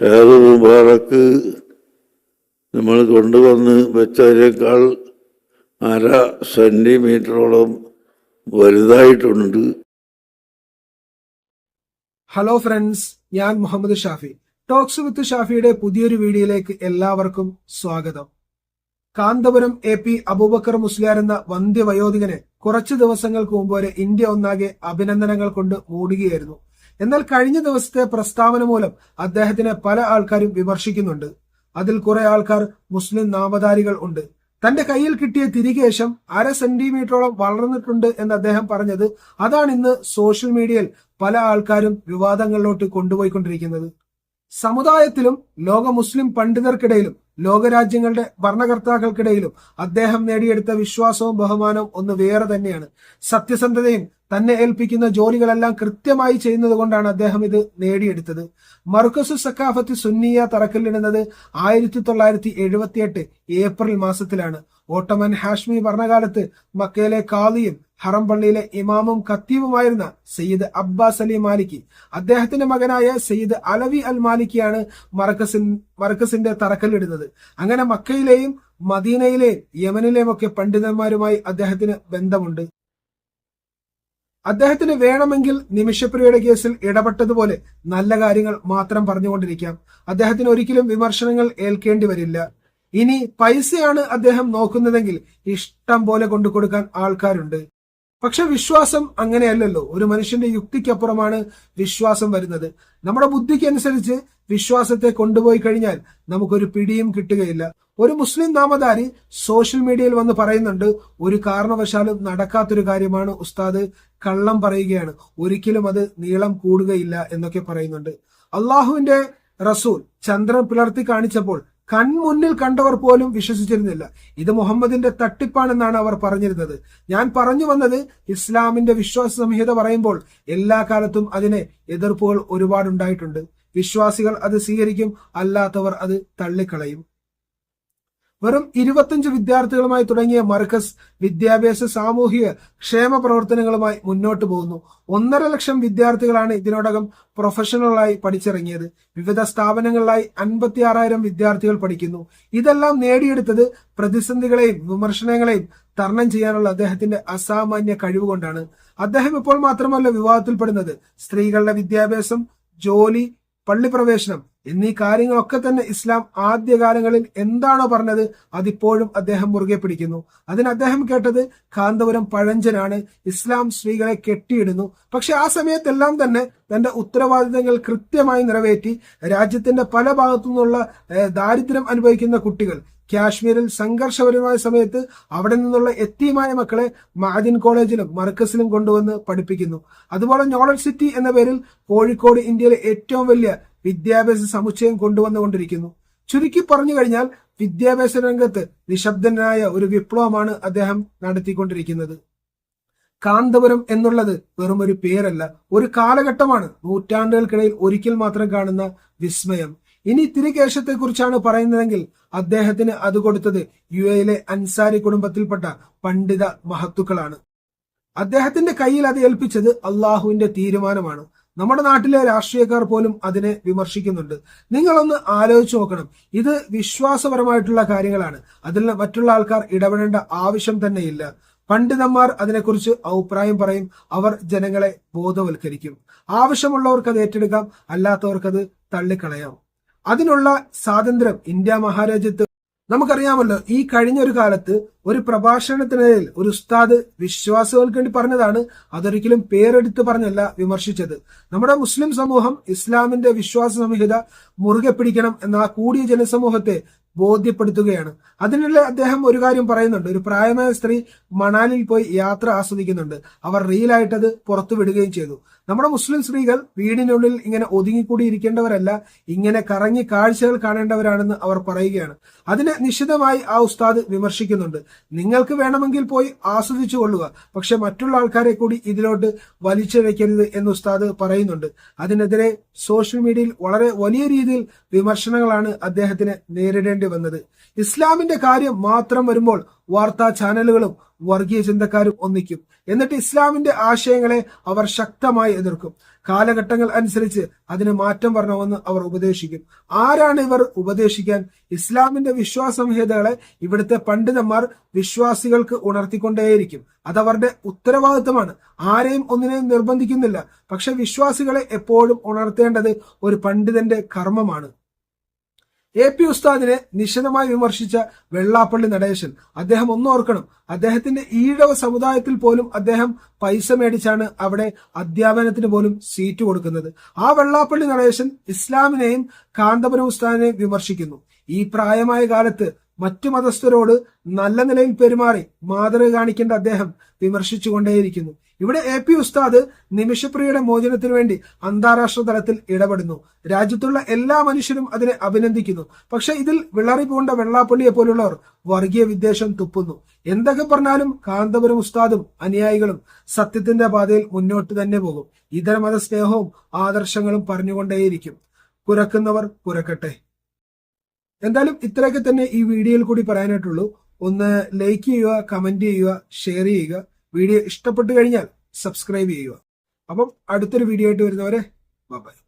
Share മുബാറക്ക് നമ്മൾ കൊണ്ടുവന്ന് വെച്ചതിനേക്കാൾ അര സെന്റിമീറ്ററോളം വലുതായിട്ടുണ്ട്. ഹലോ ഫ്രണ്ട്സ് ഞാൻ മുഹമ്മദ് ഷാഫി. ടോക്സ് വിത്ത് ഷാഫിയുടെ പുതിയൊരു വീഡിയോയിലേക്ക് എല്ലാവർക്കും സ്വാഗതം. കാന്തപുരം എ പി അബൂബക്കർ മുസ്ലിയാർ എന്ന വന്ധ്യവയോധികനെ കുറച്ചു ദിവസങ്ങൾക്ക് മുമ്പ് വരെ ഇന്ത്യ ഒന്നാകെ അഭിനന്ദനങ്ങൾ കൊണ്ട് മൂടുകയായിരുന്നു. എന്നാൽ കഴിഞ്ഞ ദിവസത്തെ പ്രസ്താവന മൂലം അദ്ദേഹത്തിനെ പല ആൾക്കാരും വിമർശിക്കുന്നുണ്ട്. അതിൽ കുറെ ആൾക്കാർ മുസ്ലിം നാമധാരികൾ ഉണ്ട്. തന്റെ കയ്യിൽ കിട്ടിയ തിരികേശം അര സെന്റിമീറ്ററോളം വളർന്നിട്ടുണ്ട് എന്ന് അദ്ദേഹം പറഞ്ഞത് അതാണ് ഇന്ന് സോഷ്യൽ മീഡിയയിൽ പല ആൾക്കാരും വിവാദങ്ങളിലോട്ട് കൊണ്ടുപോയിക്കൊണ്ടിരിക്കുന്നത്. സമുദായത്തിലും ലോക മുസ്ലിം പണ്ഡിതർക്കിടയിലും ലോകരാജ്യങ്ങളുടെ ഭരണകർത്താക്കൾക്കിടയിലും അദ്ദേഹം നേടിയെടുത്ത വിശ്വാസവും ബഹുമാനവും ഒന്ന് വേറെ തന്നെയാണ്. സത്യസന്ധതയും തന്നെ ഏൽപ്പിക്കുന്ന ജോലികളെല്ലാം കൃത്യമായി ചെയ്യുന്നത് കൊണ്ടാണ് അദ്ദേഹം ഇത് നേടിയെടുത്തത്. മർക്കസു സക്കാഫത്ത് സുന്നിയ തറക്കല്ലിടുന്നത് ആയിരത്തി തൊള്ളായിരത്തി എഴുപത്തിയെട്ട് ഏപ്രിൽ മാസത്തിലാണ്. ഓട്ടോമൻ ഹാഷ്മി ഭരണകാലത്ത് മക്കയിലെ കാളിയും ഹറം പള്ളിയിലെ ഇമാമും ഖത്തീബുമായിരുന്ന സയ്യിദ് അബ്ബാസ് അലി മാലിക്കി അദ്ദേഹത്തിന്റെ മകനായ സയ്യിദ് അലവി അൽ മാലിക്കിയാണ് മറക്കസിൻ മറക്കസിന്റെ തറക്കല്ലിടുന്നത്. അങ്ങനെ മക്കയിലെയും മദീനയിലെയും യമനിലെയും ഒക്കെ പണ്ഡിതന്മാരുമായി അദ്ദേഹത്തിന് ബന്ധമുണ്ട്. അദ്ദേഹത്തിന് വേണമെങ്കിൽ നിമിഷപ്രിയയുടെ കേസിൽ ഇടപെട്ടതുപോലെ നല്ല കാര്യങ്ങൾ മാത്രം പറഞ്ഞുകൊണ്ടിരിക്കാം. അദ്ദേഹത്തിന് ഒരിക്കലും വിമർശനങ്ങൾ ഏൽക്കേണ്ടി വരില്ല. ഇനി പൈസയാണ് അദ്ദേഹം നോക്കുന്നതെങ്കിൽ ഇഷ്ടം പോലെ കൊണ്ടു കൊടുക്കാൻ ആൾക്കാരുണ്ട്. പക്ഷെ വിശ്വാസം അങ്ങനെയല്ലല്ലോ. ഒരു മനുഷ്യന്റെ യുക്തിക്കപ്പുറമാണ് വിശ്വാസം വരുന്നത്. നമ്മുടെ ബുദ്ധിക്ക് അനുസരിച്ച് വിശ്വാസത്തെ കൊണ്ടുപോയി കഴിഞ്ഞാൽ നമുക്കൊരു പിടിയും കിട്ടുകയില്ല. ഒരു മുസ്ലിം നാമധാരി സോഷ്യൽ മീഡിയയിൽ വന്ന് പറയുന്നുണ്ട് ഒരു കാരണവശാലും നടക്കാത്തൊരു കാര്യമാണ് ഉസ്താദ് കള്ളം പറയുകയാണ്. ഒരിക്കലും അത് നീളം കൂടുകയില്ല എന്നൊക്കെ പറയുന്നുണ്ട്. അള്ളാഹുവിന്റെ റസൂൽ ചന്ദ്രൻ പിളർത്തി കാണിച്ചപ്പോൾ കൺമുന്നിൽ കണ്ടവർ പോലും വിശ്വസിച്ചിരുന്നില്ല. ഇത് മുഹമ്മദിന്റെ തട്ടിപ്പാണെന്നാണ് അവർ പറഞ്ഞിരുന്നത്. ഞാൻ പറഞ്ഞു വന്നത് ഇസ്ലാമിന്റെ വിശ്വാസ സംഹിത പറയുമ്പോൾ എല്ലാ കാലത്തും അതിനെ എതിർപ്പുകൾ ഒരുപാടുണ്ടായിട്ടുണ്ട്. വിശ്വാസികൾ അത് സ്വീകരിക്കും അല്ലാത്തവർ അത് തള്ളിക്കളയും. വെറും ഇരുപത്തിയഞ്ച് വിദ്യാർത്ഥികളുമായി തുടങ്ങിയ മർക്കസ് വിദ്യാഭ്യാസ സാമൂഹിക ക്ഷേമ പ്രവർത്തനങ്ങളുമായി മുന്നോട്ട് പോകുന്നു. ഒന്നര ലക്ഷം വിദ്യാർത്ഥികളാണ് ഇതിനോടകം പ്രൊഫഷണലായി പഠിച്ചിറങ്ങിയത്. വിവിധ സ്ഥാപനങ്ങളിലായി അൻപത്തി ആറായിരം വിദ്യാർത്ഥികൾ പഠിക്കുന്നു. ഇതെല്ലാം നേടിയെടുത്തത് പ്രതിസന്ധികളെയും വിമർശനങ്ങളെയും തരണം ചെയ്യാനുള്ള അദ്ദേഹത്തിന്റെ അസാമാന്യ കഴിവുകൊണ്ടാണ്. അദ്ദേഹം ഇപ്പോൾ മാത്രമല്ല വിവാഹത്തിൽപ്പെടുന്നത് സ്ത്രീകളുടെ വിദ്യാഭ്യാസം ജോലി പള്ളിപ്രവേശനം എന്നീ കാര്യങ്ങളൊക്കെ തന്നെ ഇസ്ലാം ആദ്യകാലങ്ങളിൽ എന്താണോ പറഞ്ഞത് അതിപ്പോഴും അദ്ദേഹം മുറുകെ പിടിക്കുന്നു. അതിന് അദ്ദേഹം കേട്ടത് കാന്തപുരം പഴഞ്ചനാണ്. ഇസ്ലാം സ്ത്രീകളെ കെട്ടിയിടുന്നു. പക്ഷെ ആ സമയത്തെല്ലാം തന്നെ തന്റെ ഉത്തരവാദിത്തങ്ങൾ കൃത്യമായി നിറവേറ്റി രാജ്യത്തിന്റെ പല ഭാഗത്തു നിന്നുള്ള ദാരിദ്ര്യം അനുഭവിക്കുന്ന കുട്ടികൾ കാശ്മീരിൽ സംഘർഷപരമായ സമയത്ത് അവിടെ നിന്നുള്ള എത്തിയമായ മക്കളെ മാദിൻ കോളേജിലും മർക്കസിലും കൊണ്ടുവന്ന് പഠിപ്പിക്കുന്നു. അതുപോലെ നോളജ് സിറ്റി എന്ന പേരിൽ കോഴിക്കോട് ഇന്ത്യയിലെ ഏറ്റവും വലിയ വിദ്യാഭ്യാസ സമുച്ചയം കൊണ്ടുവന്നുകൊണ്ടിരിക്കുന്നു. ചുരുക്കി പറഞ്ഞു കഴിഞ്ഞാൽ വിദ്യാഭ്യാസ രംഗത്ത് നിശബ്ദനായ ഒരു വിപ്ലവമാണ് അദ്ദേഹം നടത്തിക്കൊണ്ടിരിക്കുന്നത്. കാന്തപുരം എന്നുള്ളത് വെറും ഒരു പേരല്ല ഒരു കാലഘട്ടമാണ്. നൂറ്റാണ്ടുകൾക്കിടയിൽ ഒരിക്കൽ മാത്രം കാണുന്ന വിസ്മയം. ഇനി തിരികേശത്തെ കുറിച്ചാണ് പറയുന്നതെങ്കിൽ അദ്ദേഹത്തിന് അത് കൊടുത്തത് യു എയിലെ അൻസാരി കുടുംബത്തിൽപ്പെട്ട പണ്ഡിത മഹത്തുക്കളാണ്. അദ്ദേഹത്തിന്റെ കയ്യിൽ അത് ഏൽപ്പിച്ചത് അള്ളാഹുവിന്റെ തീരുമാനമാണ്. നമ്മുടെ നാട്ടിലെ രാഷ്ട്രീയക്കാർ പോലും അതിനെ വിമർശിക്കുന്നുണ്ട്. നിങ്ങളൊന്ന് ആലോചിച്ച് നോക്കണം. ഇത് വിശ്വാസപരമായിട്ടുള്ള കാര്യങ്ങളാണ്. അതിൽ മറ്റുള്ള ആൾക്കാർ ഇടപെടേണ്ട ആവശ്യം തന്നെയില്ല. പണ്ഡിതന്മാർ അതിനെക്കുറിച്ച് അഭിപ്രായം പറയും. അവർ ജനങ്ങളെ ബോധവൽക്കരിക്കും. ആവശ്യമുള്ളവർക്ക് അത് ഏറ്റെടുക്കാം. അല്ലാത്തവർക്കത് തള്ളിക്കളയാം. അതിനുള്ള സ്വാതന്ത്ര്യം ഇന്ത്യ മഹാരാജ്യത്ത് നമുക്കറിയാമല്ലോ. ഈ കഴിഞ്ഞ ഒരു കാലത്ത് ഒരു പ്രഭാഷണത്തിനിടയിൽ ഒരു ഉസ്താദ് വിശ്വാസികൾക്ക് വേണ്ടി പറഞ്ഞതാണ് അതൊരിക്കലും പേരെടുത്ത് പറഞ്ഞല്ല വിമർശിച്ചത്. നമ്മുടെ മുസ്ലിം സമൂഹം ഇസ്ലാമിന്റെ വിശ്വാസ സംഹിത മുറുകെ പിടിക്കണം എന്ന കൂടിയ ജനസമൂഹത്തെ ബോധ്യപ്പെടുത്തുകയാണ്. അതിനുള്ള അദ്ദേഹം ഒരു കാര്യം പറയുന്നുണ്ട്. ഒരു പ്രായമായ സ്ത്രീ മണാലിൽ പോയി യാത്ര ആസ്വദിക്കുന്നുണ്ട്. അവർ റീലായിട്ടത് പുറത്തു വിടുകയും ചെയ്തു. നമ്മുടെ മുസ്ലിം സ്ത്രീകൾ വീടിനുള്ളിൽ ഇങ്ങനെ ഒതുങ്ങിക്കൂടി ഇരിക്കേണ്ടവരല്ല ഇങ്ങനെ കറങ്ങി കാഴ്ചകൾ കാണേണ്ടവരാണെന്ന് അവർ പറയുകയാണ്. അതിനെ നിശിതമായി ആ ഉസ്താദ് വിമർശിക്കുന്നുണ്ട്. നിങ്ങൾക്ക് വേണമെങ്കിൽ പോയി ആസ്വദിച്ചു കൊള്ളുക. പക്ഷെ മറ്റുള്ള ആൾക്കാരെ കൂടി ഇതിലോട്ട് വലിച്ചിഴയ്ക്കരുത് എന്ന് ഉസ്താദ് പറയുന്നുണ്ട്. അതിനെതിരെ സോഷ്യൽ മീഡിയയിൽ വളരെ വലിയ രീതിയിൽ വിമർശനങ്ങളാണ് അദ്ദേഹത്തിന് നേരിടേണ്ടി വന്നത്. ഇസ്ലാമിന്റെ കാര്യം മാത്രം വരുമ്പോൾ വാർത്താ ചാനലുകളും വർഗീയ ചിന്തക്കാരും ഒന്നിക്കും. എന്നിട്ട് ഇസ്ലാമിന്റെ ആശയങ്ങളെ അവർ ശക്തമായി എതിർക്കും. കാലഘട്ടങ്ങൾ അനുസരിച്ച് അതിന് മാറ്റം വരണമെന്ന് അവർ ഉപദേശിക്കും. ആരാണ് ഇവർ ഉപദേശിക്കാൻ? ഇസ്ലാമിന്റെ വിശ്വാസ സംഹിതകളെ ഇവിടുത്തെ പണ്ഡിതന്മാർ വിശ്വാസികൾക്ക് ഉണർത്തിക്കൊണ്ടേയിരിക്കും. അതവരുടെ ഉത്തരവാദിത്തമാണ്. ആരെയും ഒന്നിനെയും നിർബന്ധിക്കുന്നില്ല. പക്ഷെ വിശ്വാസികളെ എപ്പോഴും ഉണർത്തേണ്ടത് ഒരു പണ്ഡിതന്റെ കർമ്മമാണ്. എ പി ഉസ്താദിനെ നിശിതമായി വിമർശിച്ച വെള്ളാപ്പള്ളി നടേശൻ അദ്ദേഹം ഒന്നോർക്കണം അദ്ദേഹത്തിന്റെ ഈഴവ സമുദായത്തിൽ പോലും അദ്ദേഹം പൈസ മേടിച്ചാണ് അവിടെ അധ്യാപനത്തിന് പോലും സീറ്റ് കൊടുക്കുന്നത്. ആ വെള്ളാപ്പള്ളി നടേശൻ ഇസ്ലാമിനെയും കാന്തപുരം ഉസ്താദിനെയും വിമർശിക്കുന്നു. ഈ പ്രായമായ കാലത്ത് മറ്റു മതസ്ഥരോട് നല്ല നിലയിൽ പെരുമാറി മാതൃക കാണിക്കേണ്ട അദ്ദേഹം വിമർശിച്ചുകൊണ്ടേയിരിക്കുന്നു. ഇവിടെ എ പി ഉസ്താദ് നിമിഷപ്രിയയുടെ മോചനത്തിനു വേണ്ടി അന്താരാഷ്ട്ര തലത്തിൽ ഇടപെടുന്നു. രാജ്യത്തുള്ള എല്ലാ മനുഷ്യരും അതിനെ അഭിനന്ദിക്കുന്നു. പക്ഷെ ഇതിൽ വിളറി പോണ്ട വെള്ളാപ്പള്ളിയെ പോലുള്ളവർ വർഗീയ വിദ്വേഷം തുപ്പുന്നു. എന്തൊക്കെ പറഞ്ഞാലും കാന്തപുരം ഉസ്താദും അനുയായികളും സത്യത്തിന്റെ പാതയിൽ മുന്നോട്ട് തന്നെ പോകും. ഇതര മത സ്നേഹവും ആദർശങ്ങളും പറഞ്ഞുകൊണ്ടേയിരിക്കും. കുരക്കുന്നവർ കുരക്കട്ടെ. എന്തായാലും ഇത്രയൊക്കെ തന്നെ ഈ വീഡിയോയിൽ കൂടി പറയാനായിട്ടുള്ളൂ. ഒന്ന് ലൈക്ക് ചെയ്യുക കമന്റ് ചെയ്യുക ഷെയർ ചെയ്യുക. വീഡിയോ ഇഷ്ടപ്പെട്ടു കഴിഞ്ഞാൽ സബ്സ്ക്രൈബ് ചെയ്യുക. അപ്പം അടുത്തൊരു വീഡിയോ ആയിട്ട് വരുന്നവരെ ബൈ